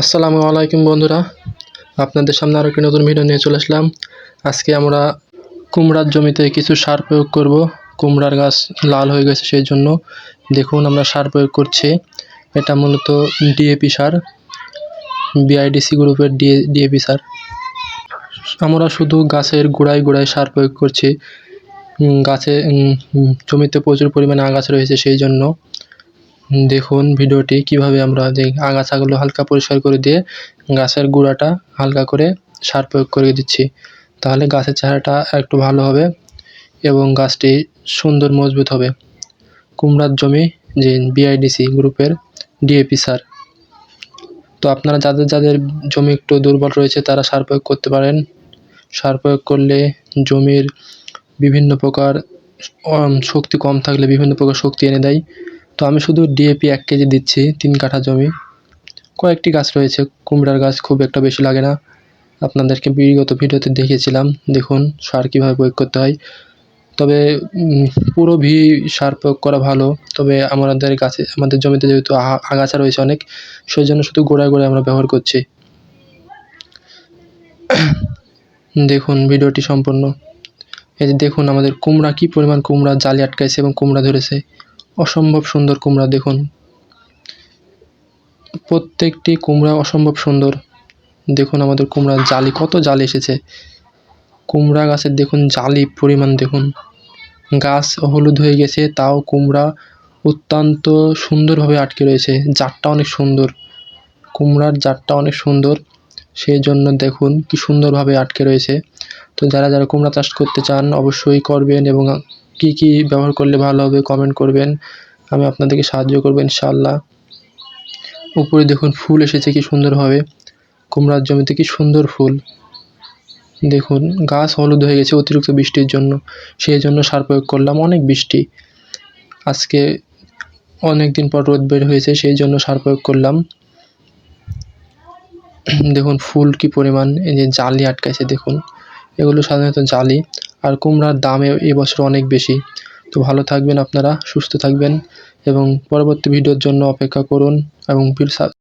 আসসালামু আলাইকুম বন্ধুরা। আপনাদের সামনে আরও একটি নতুন ভিডিও নিয়ে চলে আসলাম। আজকে আমরা কুমড়ার জমিতে কিছু সার প্রয়োগ করব। কুমড়ার গাছ লাল হয়ে গেছে সেই জন্য। দেখুন আমরা সার প্রয়োগ করছি। এটা মূলত ডিএপি সার। বিআইডিসি গ্রুপের ডিএ ডিএপি সার। আমরা শুধু গাছের গোড়ায় গোড়ায় সার প্রয়োগ করছি। গাছে জমিতে প্রচুর পরিমাণে আগাছা রয়েছে সেই জন্য। দেখুন ভিডিওটি কীভাবে আমরা যে আগাছাগুলো হালকা পরিষ্কার করে দিয়ে গাছের গোড়াটা হালকা করে সার প্রয়োগ করে দিচ্ছি। তাহলে গাছের চেহারাটা একটু ভালো হবে এবং গাছটি সুন্দর মজবুত হবে। কুমড়ার জমি যে বিআইডিসি গ্রুপের ডিএপি সার। তো আপনারা যাদের যাদের জমি একটু দুর্বল রয়েছে তারা সার প্রয়োগ করতে পারেন। সার প্রয়োগ করলে জমির বিভিন্ন প্রকার শক্তি কম থাকলে বিভিন্ন প্রকার শক্তি এনে দেয়। তো আমি শুধু ডিএপি এক কেজি দিচ্ছি, তিন কাঠা জমি। কয়েকটি গাছ রয়েছে, কুমড়ার গাছ খুব একটা বেশি লাগে না। আপনাদেরকে বিগত ভিডিওতে দেখিয়েছিলাম, দেখুন সার কীভাবে প্রয়োগ করতে হয়। তবে পুরো ভি সার প্রয়োগ করা ভালো, তবে আমাদের গাছে, আমাদের জমিতে যেহেতু আগাছা রয়েছে অনেক সেই জন্য শুধু গোড়ায় গোড়ায় আমরা ব্যবহার করছি। দেখুন ভিডিওটি সম্পূর্ণ। এই যে দেখুন আমাদের কুমড়া, কী পরিমাণ কুমড়া জালি আটকাইছে এবং কুমড়া ধরেছে। অসম্ভব সুন্দর কুমড়া, দেখুন। প্রত্যেকটি কুমড়া অসম্ভব সুন্দর। দেখুন আমাদের কুমড়ার জালি, কত জালি এসেছে। কুমড়া গাছের, দেখুন, জালি পরিমাণ, দেখুন। গাছ হলুদ হয়ে গেছে, তাও কুমড়া অত্যন্ত সুন্দরভাবে আটকে রয়েছে। জাতটা অনেক সুন্দর। কুমড়ার জাতটা অনেক সুন্দর। সেই জন্য দেখুন, কি সুন্দরভাবে আটকে রয়েছে। তো যারা যারা কুমড়া চাষ করতে চান, অবশ্যই করবেন এবং কি কি ব্যবহার করলে ভালো হবে কমেন্ট করবেন। আমি আপনাদেরকে সাহায্য করব ইনশাআল্লাহ। উপরে দেখুন ফুল এসেছে, কি সুন্দরভাবে কুমড়ার জমিতে কি সুন্দর ফুল। দেখুন, গাছ হলুদ হয়ে গেছে অতিরিক্ত বৃষ্টির জন্য। সেই জন্য সার প্রয়োগ করলাম, অনেক বৃষ্টি। আজকে অনেক দিন পর রোদ বের হয়েছে, সেই জন্য সার প্রয়োগ করলাম। দেখুন ফুল কি পরিমাণ, এই যে জালি আটকাইছে, দেখুন। এগুলো সাধারণত জালি। আর কুমড়ার দাম এ- এবছর অনেক বেশি। তো ভালো থাকবেন আপনারা, সুস্থ থাকবেন এবং পরবর্তী ভিডিওর জন্য অপেক্ষা করুন এবং